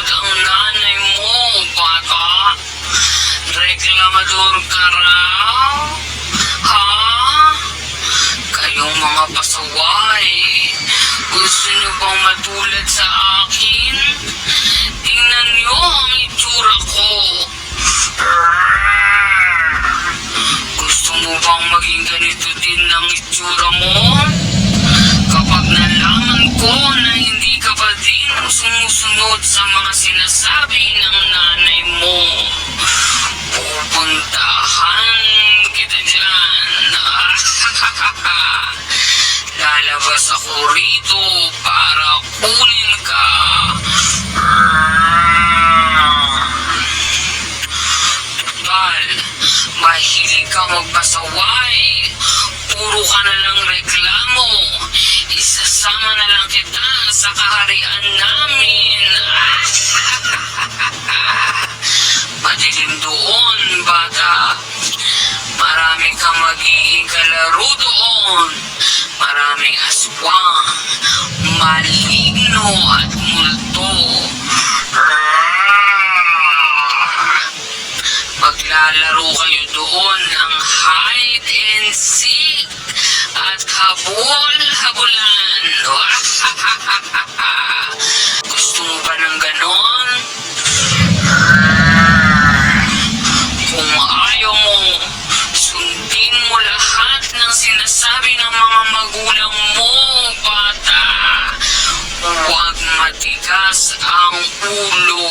Pagod ang nanay mo, bata. Reklamador ka raw? Ha? Kayong mga pasaway, gusto niyo bang matulad sa akin? Tingnan niyo ang itsura mo bang maging ganito din ang itsura mo? Kapag nalaman ko na hindi pa din sumusunod sa mga sinasabi ng nanay mo, pupuntahan kita dyan. Lalabas ako rito para kunin ka. Total, mahilig ka magpasaway. Puro ka na lang reklamo. Isasama na lang kita sa kaharian namin. Madilim doon, bata. Marami kang magiging kalaro doon. Maraming aswang, maligno at multo. Maglalaro kayo doon ng hide and seek at habol-habulan. Hello? Gusto mo ba ng ganon? Kung ayaw mo, sundin mo lahat ng sinasabi ng mga magulang mo, bata. Huwag matigas ang ulo.